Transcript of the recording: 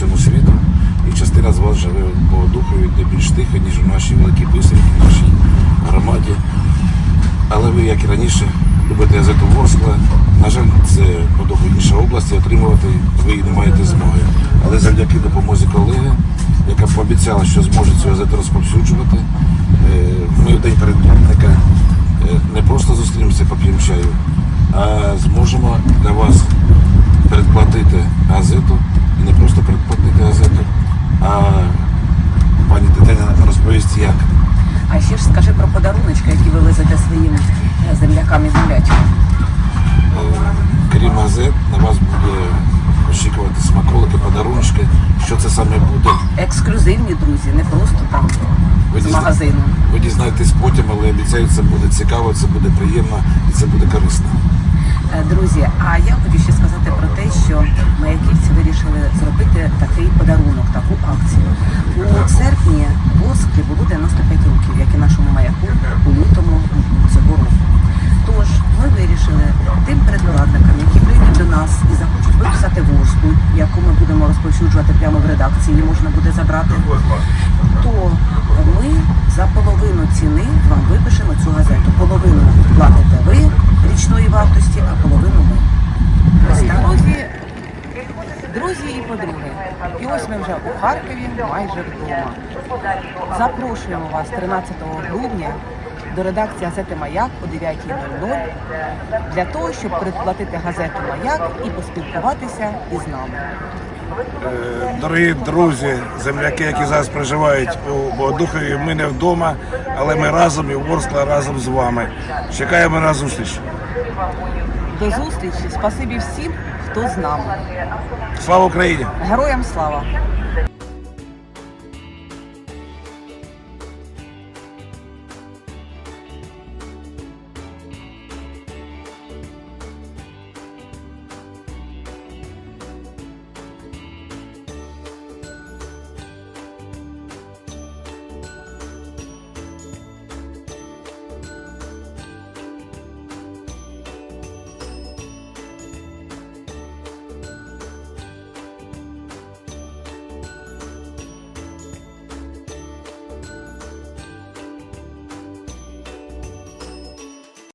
всьому світу. І частина з вас живе по духові, де більш тихо, ніж у нашій великій писарці, в нашій громаді. Але ви, як і раніше, любите газету Ворскла. На жаль, це по область, і отримувати ви не маєте змоги. Але завдяки допомозі колеги, яка пообіцяла, що зможе цю газету розповсюджувати, е, ми в день передплатника е, не просто зустрінемося поп'ємо чаю, а зможемо для вас передплатити газету і не просто передплатити газету, а пані Розповість, як. А ще ж скажи про подаруночки, які ви везете своїм е, землякам і землячкам. Крім газет, на вас буде очікувати смаколики, подарунки. Що це саме буде? Ексклюзивні друзі, не просто там Ви з дізна- магазину. Ви дізнаєтесь потім, але обіцяю, це буде цікаво, це буде приємно і це буде корисно. Е, Друзі, а я хочу ще в Орсклі було 95 років, як і нашому маяку у лютому цього року. Тож ми вирішили тим передвладникам, які прийдуть до нас і захочуть виписати ворску, яку ми будемо розповсюджувати прямо в редакції, її можна буде забрати, то ми за половину ціни вам випишемо цю газету. Половину платите ви річної вартості, а половину ми. Ось так. Друзі, друзі і подруги. І ось ми вже у Харкові, майже вдома. Запрошуємо вас 13 грудня до редакції газети Маяк о 9.00 для того, щоб передплатити газету Маяк і поспілкуватися із нами. Е, Дорогі друзі, земляки, які зараз проживають у Богодухові, ми не вдома, але ми разом і Ворскла разом з вами. Чекаємо на зустріч. До зустрічі! Спасибі всім, хто з нами. Слава Україні! Героям слава!